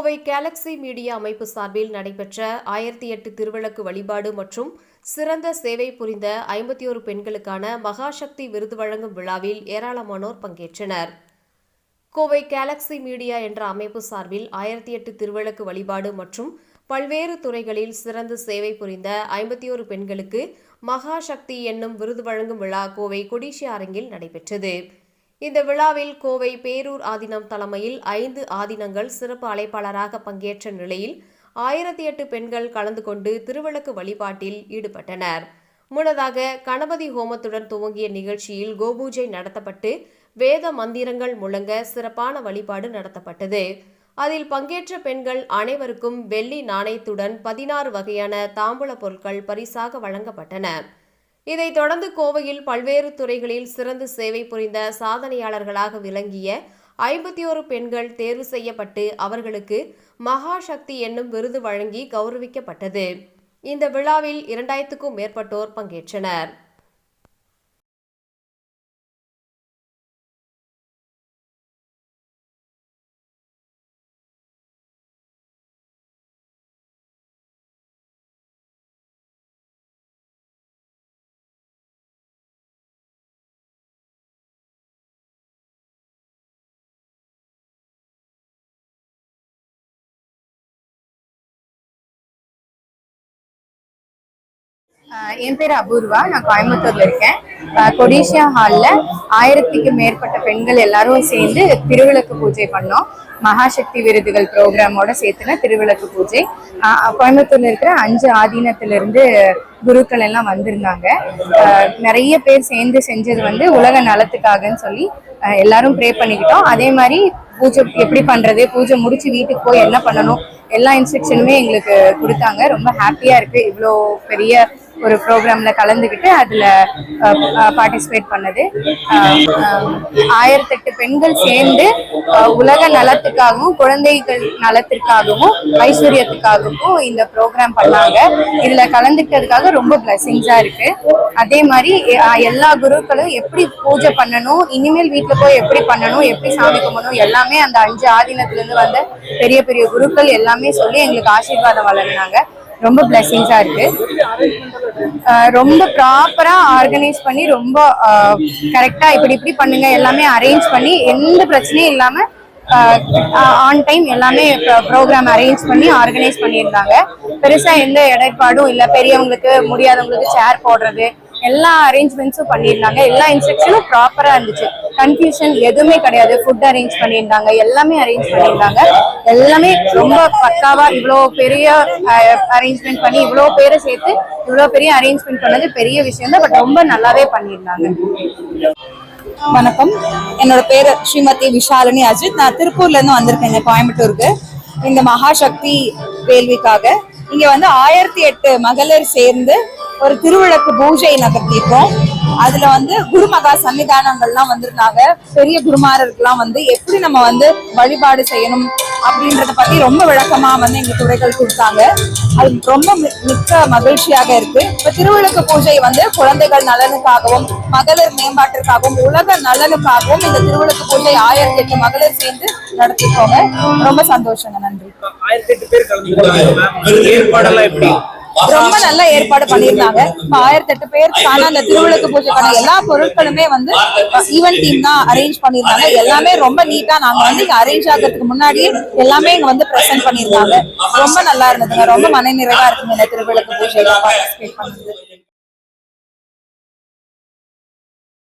Kovai Galaxy media அமைப்பு சார்பில் நடைபெற்ற ஆயிரத்தி எட்டு திருவிளக்கு வழிபாடு மற்றும் சிறந்த சேவை புரிந்த ஐம்பத்தி ஒரு பெண்களுக்கான மகாசக்தி விருது வழங்கும் விழாவில் ஏராளமானோர் பங்கேற்றனர். கோவை கேலக்ஸி மீடியா என்ற அமைப்பு சார்பில் ஆயிரத்தி எட்டு திருவிளக்கு வழிபாடு மற்றும் பல்வேறு துறைகளில் சிறந்த சேவை புரிந்த ஐம்பத்தி ஒரு பெண்களுக்கு மகாசக்தி என்னும் விருது வழங்கும் விழா கோவை கொடிஷி அரங்கில் நடைபெற்றது. இந்த விழாவில் கோவை பேரூர் ஆதீனம் தலைமையில் ஐந்து ஆதீனங்கள் சிறப்பு அழைப்பாளராக பங்கேற்ற நிலையில் ஆயிரத்தி எட்டு பெண்கள் கலந்து கொண்டு திருவிளக்கு வழிபாட்டில் ஈடுபட்டனர். முன்னதாக கணபதி ஹோமத்துடன் துவங்கிய நிகழ்ச்சியில் கோபூஜை நடத்தப்பட்டு வேத மந்திரங்கள் முழங்க சிறப்பான வழிபாடு நடத்தப்பட்டது. அதில் பங்கேற்ற பெண்கள் அனைவருக்கும் வெள்ளி நாணயத்துடன் பதினாறு வகையான தாம்பூல பொருட்கள் பரிசாக வழங்கப்பட்டன. இதைத் தொடர்ந்து கோவையில் பல்வேறு துறைகளில் சிறந்து சேவை புரிந்த சாதனையாளர்களாக விளங்கிய ஐம்பத்தி ஒரு பெண்கள் தேர்வு செய்யப்பட்டு அவர்களுக்கு மகாசக்தி என்னும் விருது வழங்கி கௌரவிக்கப்பட்டது. இந்த விழாவில் இரண்டாயிரத்துக்கும் மேற்பட்டோர் பங்கேற்றனர். என் பேர் அபூர்வா. நான் கோயம்புத்தூர்ல இருக்கேன். கொடிஷியா ஹால்ல ஆயிரத்துக்கு மேற்பட்ட பெண்கள் எல்லாரும் சேர்ந்து திருவிளக்கு பூஜை பண்ணோம். மகாசக்தி விருதுகள் ப்ரோக்ராமோட சேர்த்துன திருவிளக்கு பூஜை. கோயம்புத்தூர்ல இருக்கிற அஞ்சு ஆதீனத்திலிருந்து குருக்கள் எல்லாம் வந்திருந்தாங்க. நிறைய பேர் சேர்ந்து செஞ்சது வந்து உலக நலத்துக்காகன்னு சொல்லி எல்லாரும் ப்ரே பண்ணிக்கிட்டோம். அதே மாதிரி பூஜை எப்படி பண்றது பூஜை முடிச்சு வீட்டுக்கு போய் என்ன பண்ணணும் எல்லா இன்ஸ்ட்ரக்ஷனுமே எங்களுக்கு கொடுத்தாங்க. ரொம்ப ஹாப்பியா இருக்கு. இவ்வளோ பெரிய ஒரு ப்ரோக்ராமில் கலந்துக்கிட்டு அதில் பார்ட்டிசிபேட் பண்ணது. ஆயிரத்தெட்டு பெண்கள் சேர்ந்து உலக நலத்துக்காகவும் குழந்தைகள் நலத்திற்காகவும் ஐஸ்வர்யத்துக்காகவும் இந்த ப்ரோக்ராம் பண்ணாங்க. இதில் கலந்துக்கிட்டதுக்காக ரொம்ப பிளஸிங்ஸாக இருக்குது அதே மாதிரி எல்லா குருக்களும் எப்படி பூஜை பண்ணணும் இனிமேல் வீட்டில் போய் எப்படி பண்ணணும் எப்படி சாமி கும்பிடணும் எல்லாமே அந்த அஞ்சு ஆதீனத்துலேருந்து வந்த பெரிய பெரிய குருக்கள் எல்லாமே சொல்லி எங்களுக்கு ஆசீர்வாதம் வழங்கினாங்க. ரொம்ப பிளெஸிங்ஸா இருக்கு. ரொம்ப ப்ராப்பராக ஆர்கனைஸ் பண்ணி ரொம்ப கரெக்டாக இப்படி இப்படி பண்ணுங்க எல்லாமே அரேஞ்ச் பண்ணி எந்த பிரச்சனையும் இல்லாமல் ஆன் டைம் எல்லாமே ப்ரோக்ராம் அரேஞ்ச் பண்ணி ஆர்கனைஸ் பண்ணியிருந்தாங்க. பெருசாக எந்த இடர்பாடும் இல்லை பெரியவங்களுக்கு முடியாதவங்களுக்கு சேர் போடுறது எல்லா அரேஞ்ச்மெண்ட்ஸும் பண்ணியிருந்தாங்க. எல்லா இன்ஸ்ட்ரக்ஷனும் ப்ராப்பராக இருந்துச்சு. கன்ஃபியூஷன் எதுவுமே கிடையாது. ஃபுட் அரேஞ்ச் பண்ணியிருந்தாங்க. எல்லாமே அரேஞ்ச் பண்ணியிருந்தாங்க. எல்லாமே ரொம்ப பக்காவாக இவ்வளோ பெரிய அரேஞ்ச்மெண்ட் பண்ணி இவ்வளோ பேரை சேர்த்து இவ்வளோ பெரிய அரேஞ்ச்மெண்ட் பண்ணது பெரிய விஷயம் தான். பட் ரொம்ப நல்லாவே பண்ணியிருந்தாங்க. வணக்கம். என்னோட பேரு ஸ்ரீமதி விஷாலினி அஜித். நான் திருப்பூர்ல இருந்து வந்திருக்கேங்க கோயம்புத்தூருக்கு. இந்த மகாசக்தி வேள்விக்காக. இங்கே வந்து ஆயிரத்தி எட்டு மகளிர் சேர்ந்து ஒரு திருவிளக்கு பூஜை நடத்தியிருக்கோம் அதுல வந்து குருமகா சன்னிதானங்கள்லாம் வந்திருந்தாங்க. பெரிய குருமாரர்கள்லாம் வந்து எப்படி நம்ம வந்து வழிபாடு செய்யணும் அப்படின்றத பத்தி ரொம்ப விளக்கமா வந்து எங்க துறைகள் கொடுத்தாங்க. அது ரொம்ப மி- மிக்க மகிழ்ச்சியாக இருக்கு. இப்ப திருவிளக்கு பூஜை வந்து குழந்தைகள் நலனுக்காகவும் மகளிர் மேம்பாட்டிற்காகவும் உலக நலனுக்காகவும் இந்த திருவிளக்கு பூஜை ஆயிரத்தி எட்டு மகளிர் சேர்ந்து நடத்திக்கோங்க ரொம்ப சந்தோஷங்க. நன்றி. ஆயிரத்தி எட்டு பேர் ரொம்ப நல்ல ஏற்பாடு பண்ணியிருந்தாங்க. ஆயிரத்தி எட்டு பேருக்கான அந்த திருவிளக்கு பூஜைக்கான எல்லா பொருட்களுமே வந்து ஈவென்ட் டீம் தான் அரேஞ்ச் பண்ணியிருந்தாங்க. எல்லாமே ரொம்ப நீட்டா நாங்க வந்து இங்க அரேஞ்ச் ஆகிறதுக்கு முன்னாடியே எல்லாமே இங்க வந்து பிரசன்ட் பண்ணியிருந்தாங்க. ரொம்ப நல்லா இருந்ததுங்க. ரொம்ப மன நிறைவா இருக்குங்க இந்த திருவிளக்கு பூஜையில பார்ட்டிசிபேட் பண்ணது